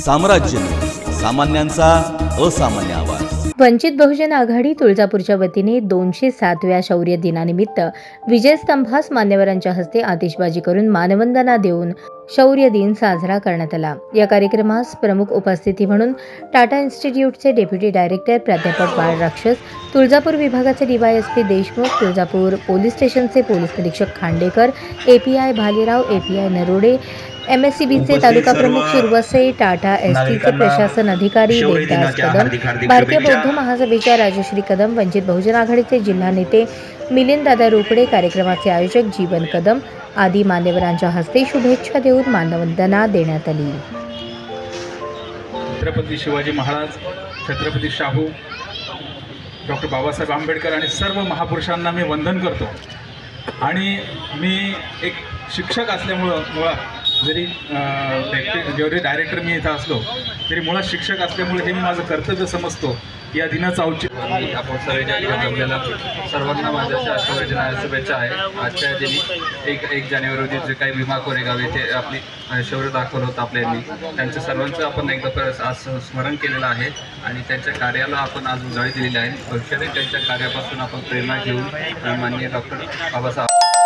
साम्राज्य. सामान्यांचा असामान्य आवाज. वंचित बहुजन आघाडी तुळजापूरच्या वतीने दोनशे सातव्या शौर्य दिनानिमित्त विजयस्तंभास मान्यवरांच्या हस्ते आतिषबाजी करून मानवंदना देऊन शौर्य दिन साजरा करण्यात आला या कार्यक्रमास प्रमुख उपस्थिती म्हणून टाटा इन्स्टिट्यूटचे डेप्युटी डायरेक्टर प्राध्यापक बाळ राक्षस तुळजापूर विभागाचे डीवायएसपी देशमुख तुळजापूर पोलीस स्टेशनचे पोलीस निरीक्षक खांडेकर एपीआय भालेराव एपीआय नरोडे एमएससीबीचे तालुका प्रमुख शिरवसे टाटा एसटीचे प्रशासन अधिकारी देवदास कदम भारतीय. बौद्ध महासभेच्या राजश्री कदम वंचित बहुजन आघाडीचे जिल्हा नेते मिलिंद दादा रोकडे कार्यक्रमाचे आयोजक जीवन कदम आदी मान्यवरांच्या हस्ते शुभेच्छा देऊन मानवंदना देण्यात आली. छत्रपती शिवाजी महाराज छत्रपती शाहू डॉक्टर बाबासाहेब आंबेडकर आणि सर्व महापुरुषांना मी वंदन करतो. आणि मी एक शिक्षक असल्यामुळं मुळात जरी डेप्युटी जरी डायरेक्टर मी इथं असलो तरी मुळात शिक्षक असल्यामुळे हे मी माझं कर्तव्य समजतो या दिनाचं औचित्य. आणि आपण सर्व जमलेला सर्वांना माझ्या शौर्य शुभेच्छा आहे. आजच्या दिनी एक एक जानेवारी रोजी जे काही भीमा कोरेगाव येथे आपली शौर्य दाखवलं होतं आपल्यांनी त्यांच्या सर्वांचं आपण एकदा आज स्मरण केलेलं आहे. आणि त्यांच्या कार्याला आपण आज उजाळी दिलेली आहे. भविष्यातही त्यांच्या कार्यापासून आपण प्रेरणा घेऊन माननीय डॉक्टर बाबासाहेब